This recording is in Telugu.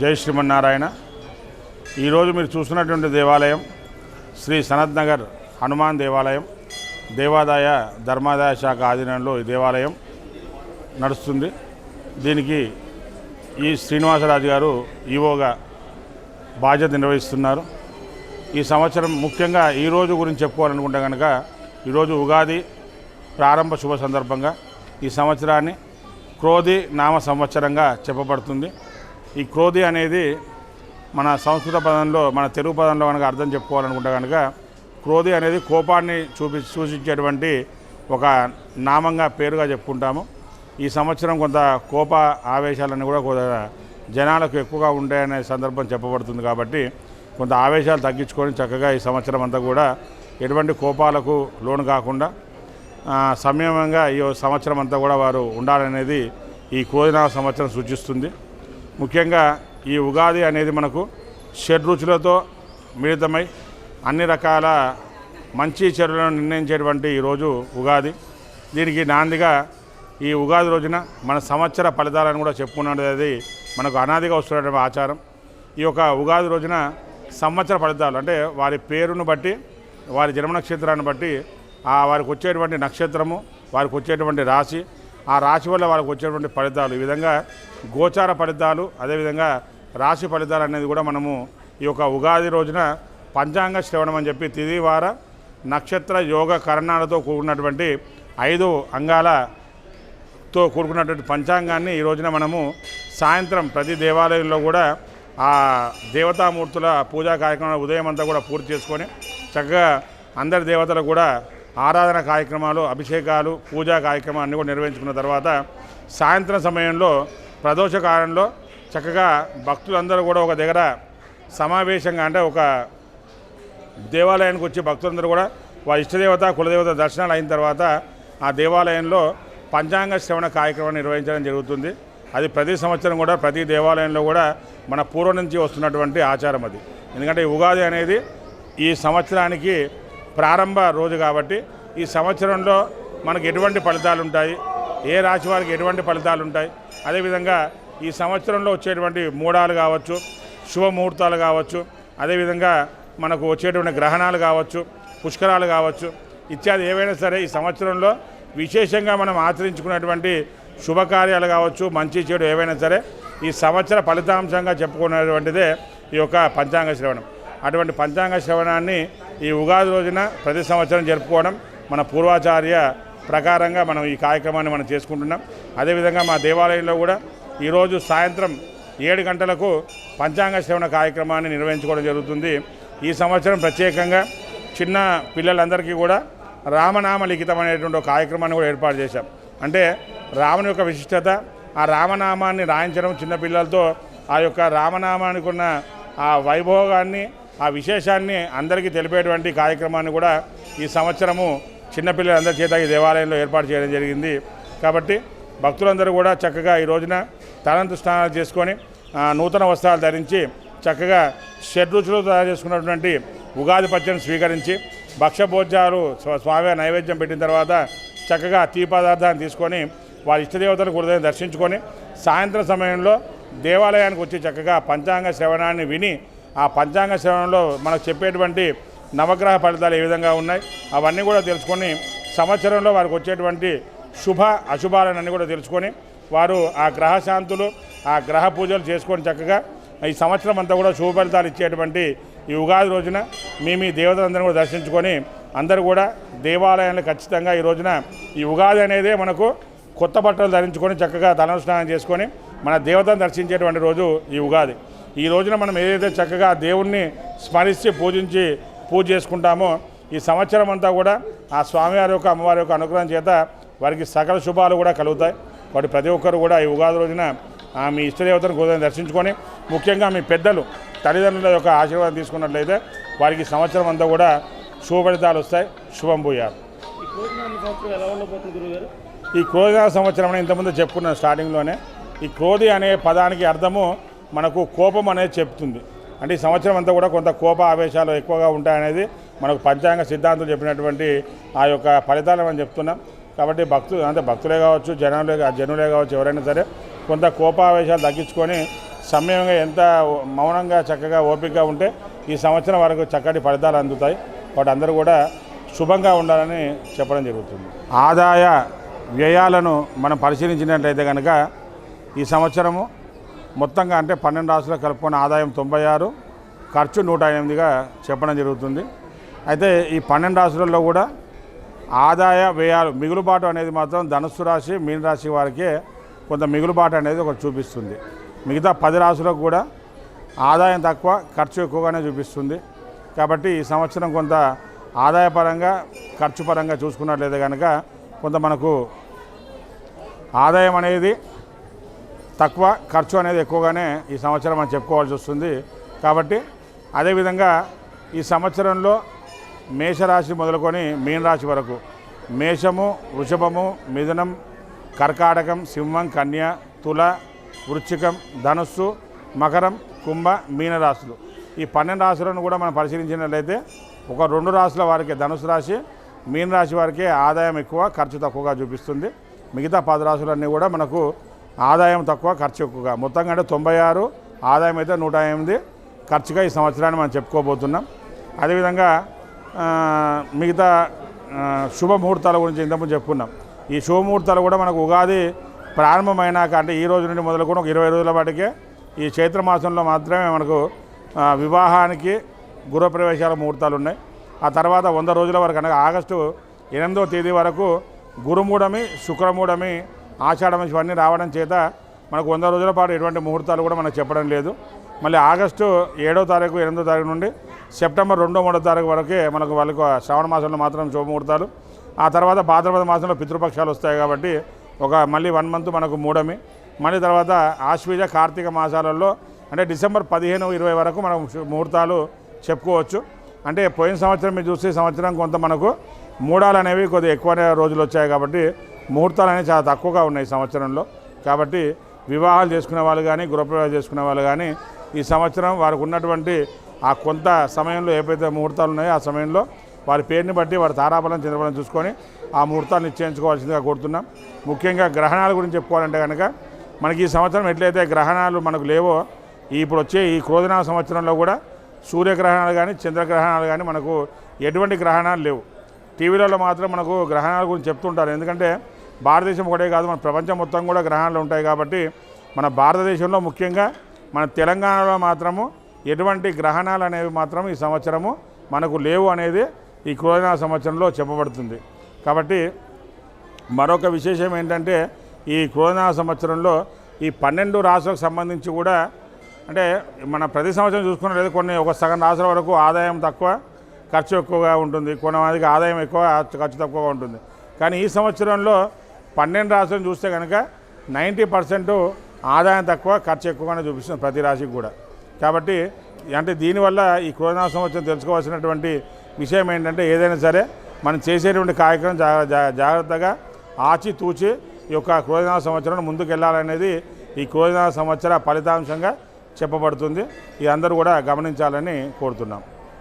జై శ్రీమన్నారాయణ. ఈరోజు మీరు చూసినటువంటి దేవాలయం శ్రీ సనత్ నగర్ హనుమాన్ దేవాలయం దేవాదాయ ధర్మాదాయ శాఖ ఆధీనంలో ఈ దేవాలయం నడుస్తుంది. దీనికి ఈ శ్రీనివాసరాజు గారు ఈవోగా బాధ్యత నిర్వహిస్తున్నారు. ఈ సంవత్సరం ముఖ్యంగా ఈరోజు గురించి చెప్పుకోవాలనుకుంటే కనుక ఈరోజు ఉగాది ప్రారంభ శుభ సందర్భంగా ఈ సంవత్సరాన్ని క్రోధి నామ సంవత్సరంగా చెప్పబడుతుంది. ఈ క్రోధి అనేది మన సంస్కృత పదంలో మన తెలుగు పదంలో కనుక అర్థం చెప్పుకోవాలనుకుంటే కనుక క్రోధి అనేది కోపాన్ని చూపి సూచించేటువంటి ఒక నామంగా పేరుగా చెప్పుకుంటాము. ఈ సంవత్సరం కొంత కోప ఆవేశాలన్నీ కూడా కొంత జనాలకు ఎక్కువగా ఉంటాయనే సందర్భం చెప్పబడుతుంది కాబట్టి కొంత ఆవేశాలు తగ్గించుకొని చక్కగా ఈ సంవత్సరం అంతా కూడా ఎటువంటి కోపాలకు లోను కాకుండా ఆ, సంయమంగా ఈ సంవత్సరం అంతా కూడా వారు ఉండాలనేది ఈ కోదిన సంవత్సరం సూచిస్తుంది. ముఖ్యంగా ఈ ఉగాది అనేది మనకు షడ్రుచులతో మిళితమై అన్ని రకాల మంచి చర్యలను నిర్ణయించేటువంటి ఈరోజు ఉగాది. దీనికి నాందిగా ఈ ఉగాది రోజున మన సంవత్సర ఫలితాలను కూడా చెప్పుకున్నది అది మనకు అనాదిగా వస్తున్నటువంటి ఆచారం. ఈ యొక్క ఉగాది రోజున సంవత్సర ఫలితాలు అంటే వారి పేరును బట్టి వారి జన్మ నక్షత్రాన్ని బట్టి ఆ వారికి వచ్చేటువంటి నక్షత్రము వారికి వచ్చేటువంటి రాశి ఆ రాశి వల్ల వారికి వచ్చేటువంటి ఫలితాలు. ఈ విధంగా గోచార ఫలితాలు అదేవిధంగా రాశి ఫలితాలు అనేది కూడా మనము ఈ యొక్క ఉగాది రోజున పంచాంగ శ్రవణం అని చెప్పి తిదివార నక్షత్ర యోగ కరణాలతో కూడినటువంటి ఐదు అంగాలతో కూడుకున్నటువంటి పంచాంగాన్ని ఈ రోజున మనము సాయంత్రం ప్రతి దేవాలయంలో కూడా ఆ దేవతామూర్తుల పూజా కార్యక్రమాలు ఉదయం అంతా కూడా పూర్తి చేసుకొని చక్కగా అందరి దేవతలు కూడా ఆరాధన కార్యక్రమాలు అభిషేకాలు పూజా కార్యక్రమాలు అన్నీ కూడా నిర్వహించుకున్న తర్వాత సాయంత్రం సమయంలో ప్రదోష కాలంలో చక్కగా భక్తులందరూ కూడా ఒక దగ్గర సమావేశంగా అంటే ఒక దేవాలయానికి వచ్చి భక్తులందరూ కూడా వారి ఇష్టదేవత కులదేవత దర్శనాలు అయిన తర్వాత ఆ దేవాలయంలో పంచాంగ శ్రవణ కార్యక్రమం నిర్వహించడం జరుగుతుంది. అది ప్రతి సంవత్సరం కూడా ప్రతి దేవాలయంలో కూడా మన పూర్వం నుంచి వస్తున్నటువంటి ఆచారం అది. ఎందుకంటే ఉగాది అనేది ఈ సంవత్సరానికి ప్రారంభ రోజు కాబట్టి ఈ సంవత్సరంలో మనకు ఎటువంటి ఫలితాలు ఉంటాయి? ఏ రాశి వారికి ఎటువంటి ఫలితాలు ఉంటాయి? అదేవిధంగా ఈ సంవత్సరంలో వచ్చేటువంటి మూడాలు కావచ్చు శుభముహూర్తాలు కావచ్చు అదేవిధంగా మనకు వచ్చేటువంటి గ్రహణాలు కావచ్చు పుష్కరాలు కావచ్చు ఇత్యాది ఏవైనా సరే ఈ సంవత్సరంలో విశేషంగా మనం ఆచరించుకున్నటువంటి శుభకార్యాలు కావచ్చు మంచి చెడు ఏవైనా సరే ఈ సంవత్సర ఫలితాంశంగా చెప్పుకునేటువంటిదే ఈ యొక్క పంచాంగ శ్రవణం. అటువంటి పంచాంగ శ్రవణాన్ని ఈ ఉగాది రోజున ప్రతి సంవత్సరం జరుపుకోవడం మన పూర్వాచార్య ప్రకారంగా మనం ఈ కార్యక్రమాన్ని మనం చేసుకుంటున్నాం. అదేవిధంగా మా దేవాలయంలో కూడా ఈరోజు సాయంత్రం ఏడు గంటలకు పంచాంగ శ్రవణ కార్యక్రమాన్ని నిర్వహించుకోవడం జరుగుతుంది. ఈ సంవత్సరం ప్రత్యేకంగా చిన్న పిల్లలందరికీ కూడా రామనామ లిఖితం అనేటువంటి ఒక కార్యక్రమాన్ని కూడా ఏర్పాటు చేశాం. అంటే రాముని యొక్క విశిష్టత ఆ రామనామాన్ని రాయించడం చిన్నపిల్లలతో ఆ యొక్క రామనామానికి ఉన్న ఆ వైభోగాన్ని ఆ విశేషాన్ని అందరికీ తెలిపేటువంటి కార్యక్రమాన్ని కూడా ఈ సంవత్సరము చిన్నపిల్లలందరి చేత ఈ దేవాలయంలో ఏర్పాటు చేయడం జరిగింది. కాబట్టి భక్తులందరూ కూడా చక్కగా ఈ రోజున తలంతు స్నానాలు చేసుకొని నూతన వస్త్రాలు ధరించి చక్కగా షడ్రుచులు తయారు చేసుకున్నటువంటి ఉగాది పచ్చడిని స్వీకరించి భక్ష్యభోజ్యాలు స్వామి నైవేద్యం పెట్టిన తర్వాత చక్కగా తీ పదార్థాన్ని తీసుకొని వారి ఇష్టదేవతను గురుదేవం దర్శించుకొని సాయంత్రం సమయంలో దేవాలయానికి వచ్చి చక్కగా పంచాంగ శ్రవణాన్ని విని ఆ పంచాంగ శ్రవణంలో మనకు చెప్పేటువంటి నవగ్రహ ఫలితాలు ఏ విధంగా ఉన్నాయి అవన్నీ కూడా తెలుసుకొని సంవత్సరంలో వారికి వచ్చేటువంటి శుభ అశుభాలన్నీ కూడా తెలుసుకొని వారు ఆ గ్రహ శాంతులు ఆ గ్రహ పూజలు చేసుకొని చక్కగా ఈ సంవత్సరం అంతా కూడా శుభ ఫలితాలు ఇచ్చేటువంటి ఈ ఉగాది రోజున మీ మీ దేవతలందరినీ కూడా దర్శించుకొని అందరూ కూడా దేవాలయాన్ని ఖచ్చితంగా ఈ రోజున ఈ ఉగాది అనేదే మనకు కొత్త బట్టలు ధరించుకొని చక్కగా తలను స్నానం చేసుకొని మన దేవతను దర్శించేటువంటి రోజు ఈ ఉగాది. ఈ రోజున మనం ఏదైతే చక్కగా దేవుణ్ణి స్మరించి పూజించి పూజ చేసుకుంటామో ఈ సంవత్సరం అంతా కూడా ఆ స్వామివారి యొక్క అమ్మవారి యొక్క అనుగ్రహం చేత వారికి సకల శుభాలు కూడా కలుగుతాయి. వాటి ప్రతి ఒక్కరు కూడా ఈ ఉగాది రోజున ఆ మీ ఇష్టదేవతను గోదాన్ని దర్శించుకొని ముఖ్యంగా మీ పెద్దలు తల్లిదండ్రుల యొక్క ఆశీర్వాదం తీసుకున్నట్లయితే వారికి సంవత్సరం అంతా కూడా శుభ ఫలితాలు వస్తాయి. శుభం పోయారు ఈ క్రోధ సంవత్సరం ఇంతకుముందు చెప్పుకున్నాను స్టార్టింగ్లోనే. ఈ క్రోధి అనే పదానికి అర్థము మనకు కోపం అనేది చెప్తుంది. అంటే ఈ సంవత్సరం అంతా కూడా కొంత కోప ఆవేశాలు ఎక్కువగా ఉంటాయనేది మనకు పంచాంగ సిద్ధాంతం చెప్పినటువంటి ఆ యొక్క ఫలితాలు మనం చెప్తున్నాం. కాబట్టి భక్తులు అంటే భక్తులే కావచ్చు జనాలే జనులే కావచ్చు ఎవరైనా సరే కొంత కోపావేశాలు తగ్గించుకొని సమయంగా ఎంత మౌనంగా చక్కగా ఓపికగా ఉంటే ఈ సంవత్సరం వరకు చక్కటి ఫలితాలు అందుతాయి. వాటి అందరూ కూడా శుభంగా ఉండాలని చెప్పడం జరుగుతుంది. ఆదాయ వ్యయాలను మనం పరిశీలించినట్లయితే కనుక ఈ సంవత్సరము మొత్తంగా అంటే పన్నెండు రాష్ట్రాలు కలుపుకున్న ఆదాయం తొంభై ఆరు ఖర్చు నూట ఎనిమిదిగా చెప్పడం జరుగుతుంది. అయితే ఈ పన్నెండు రాశులలో కూడా ఆదాయ వ్యయాలు మిగులుబాటు అనేది మాత్రం ధనుస్సు రాశి మీన రాశి వారికే కొంత మిగులుబాటు అనేది ఒకటి చూపిస్తుంది. మిగతా పది రాశులకు కూడా ఆదాయం తక్కువ ఖర్చు ఎక్కువగానే చూపిస్తుంది. కాబట్టి ఈ సంవత్సరం కొంత ఆదాయపరంగా ఖర్చు పరంగా చూసుకున్నట్లయితే కనుక కొంత మనకు ఆదాయం అనేది తక్కువ ఖర్చు అనేది ఎక్కువగానే ఈ సంవత్సరం మనం చెప్పుకోవాల్సి వస్తుంది. కాబట్టి అదేవిధంగా ఈ సంవత్సరంలో మేషరాశి మొదలుకొని మీనరాశి వరకు మేషము వృషభము మిథునం కర్కాటకం సింహం కన్య తుల వృచ్చికం ధనుస్సు మకరం కుంభ మీనరాశులు. ఈ పన్నెండు రాశులను కూడా మనం పరిశీలించినట్లయితే ఒక రెండు రాశుల వారికి ధనుసు రాశి మీనరాశి వారికి ఆదాయం ఎక్కువ ఖర్చు తక్కువగా చూపిస్తుంది. మిగతా పది రాశులన్నీ కూడా మనకు ఆదాయం తక్కువ ఖర్చు ఎక్కువగా. మొత్తంగా అంటే తొంభై ఆరు ఆదాయం అయితే నూట ఎనిమిది. ఖర్చుగా ఈ సంవత్సరాన్ని మనం చెప్పుకోబోతున్నాం. అదేవిధంగా మిగతా శుభముహూర్తాల గురించి ఇంతకుముందు చెప్పుకున్నాం. ఈ శుభముహూర్తాలు కూడా మనకు ఉగాది ప్రారంభమైనాక అంటే ఈ రోజు నుండి మొదలుకొని ఒక ఇరవై రోజుల పాటికే ఈ చైత్ర మాసంలో మాత్రమే మనకు వివాహానికి గృహప్రవేశాల ముహూర్తాలు ఉన్నాయి. ఆ తర్వాత వంద రోజుల వరకు అనగా ఆగస్టు ఎనిమిదో తేదీ వరకు గురుమూఢమి శుక్రమూఢమి ఆషాఢమి ఇవన్నీ రావడం చేత మనకు వంద రోజుల పాటు ఎటువంటి ముహూర్తాలు కూడా మనకు చెప్పడం లేదు. మళ్ళీ ఆగస్టు ఏడో తారీఖు ఎనిమిదో తారీఖు నుండి సెప్టెంబర్ రెండో మూడో తారీఖు వరకే మనకు వాళ్ళకు శ్రావణ మాసంలో మాత్రం శుభముహూర్తాలు. ఆ తర్వాత భాద్రపద మాసంలో పితృపక్షాలు వస్తాయి కాబట్టి ఒక మళ్ళీ వన్ మంత్ మనకు మూడమి మళ్ళీ తర్వాత ఆశ్వీజ కార్తీక మాసాలలో అంటే డిసెంబర్ పదిహేను ఇరవై వరకు మనం ముహూర్తాలు చెప్పుకోవచ్చు. అంటే పోయిన సంవత్సరం మీరు చూస్తే సంవత్సరం కొంత మనకు మూడాలు అనేవి కొద్దిగా ఎక్కువ రోజులు వచ్చాయి కాబట్టి ముహూర్తాలు అనేవి చాలా తక్కువగా ఉన్నాయి ఈ సంవత్సరంలో. కాబట్టి వివాహాలు చేసుకునే వాళ్ళు కానీ గృహప్రవేశాలు చేసుకునే వాళ్ళు కానీ ఈ సంవత్సరం వారికి ఉన్నటువంటి ఆ కొంత సమయంలో ఏవైతే ముహూర్తాలు ఉన్నాయో ఆ సమయంలో వారి పేరుని బట్టి వారి తారాబలం చంద్రబలం చూసుకొని ఆ ముహూర్తాలు నిశ్చయించుకోవాల్సిందిగా కోరుతున్నాం. ముఖ్యంగా గ్రహణాల గురించి చెప్పుకోవాలంటే కనుక మనకి ఈ సంవత్సరం ఎట్లయితే గ్రహణాలు మనకు లేవో ఇప్పుడు వచ్చే ఈ క్రోధన సంవత్సరంలో కూడా సూర్యగ్రహణాలు కానీ చంద్రగ్రహణాలు కానీ మనకు ఎటువంటి గ్రహణాలు లేవు. టీవీలలో మాత్రం మనకు గ్రహణాల గురించి చెప్తుంటారు. ఎందుకంటే భారతదేశం ఒకటే కాదు మన ప్రపంచం మొత్తం కూడా గ్రహణాలు ఉంటాయి కాబట్టి మన భారతదేశంలో ముఖ్యంగా మన తెలంగాణలో మాత్రము ఎటువంటి గ్రహణాలు అనేవి మాత్రం ఈ సంవత్సరము మనకు లేవు అనేది ఈ క్రోధన సంవత్సరంలో చెప్పబడుతుంది. కాబట్టి మరొక విశేషం ఏంటంటే ఈ కరోనా సంవత్సరంలో ఈ పన్నెండు రాష్ట్రాలకు సంబంధించి కూడా అంటే మన ప్రతి సంవత్సరం చూసుకున్నట్లయితే కొన్ని ఒక సగం రాష్ట్రాల వరకు ఆదాయం తక్కువ ఖర్చు ఎక్కువగా ఉంటుంది. కొంతమందికి ఆదాయం ఎక్కువ ఖర్చు తక్కువగా ఉంటుంది. కానీ ఈ సంవత్సరంలో పన్నెండు రాష్ట్రం చూస్తే కనుక నైంటీ పర్సెంట్ ఆదాయం తక్కువ ఖర్చు ఎక్కువగానే చూపిస్తుంది ప్రతి రాశికి కూడా. కాబట్టి అంటే దీనివల్ల ఈ కరోనా సంవత్సరం తెలుసుకోవాల్సినటువంటి విషయం ఏంటంటే ఏదైనా సరే మనం చేసేటువంటి కార్యక్రమం జా- జా- జాగ్రత్తగా ఆచితూచి ఈ యొక్క క్రోధన సంవత్సరం ముందుకు వెళ్ళాలనేది ఈ క్రోజనా సంవత్సర ఫలితాంశంగా చెప్పబడుతుంది. ఇది అందరూ కూడా గమనించాలని కోరుతున్నాం.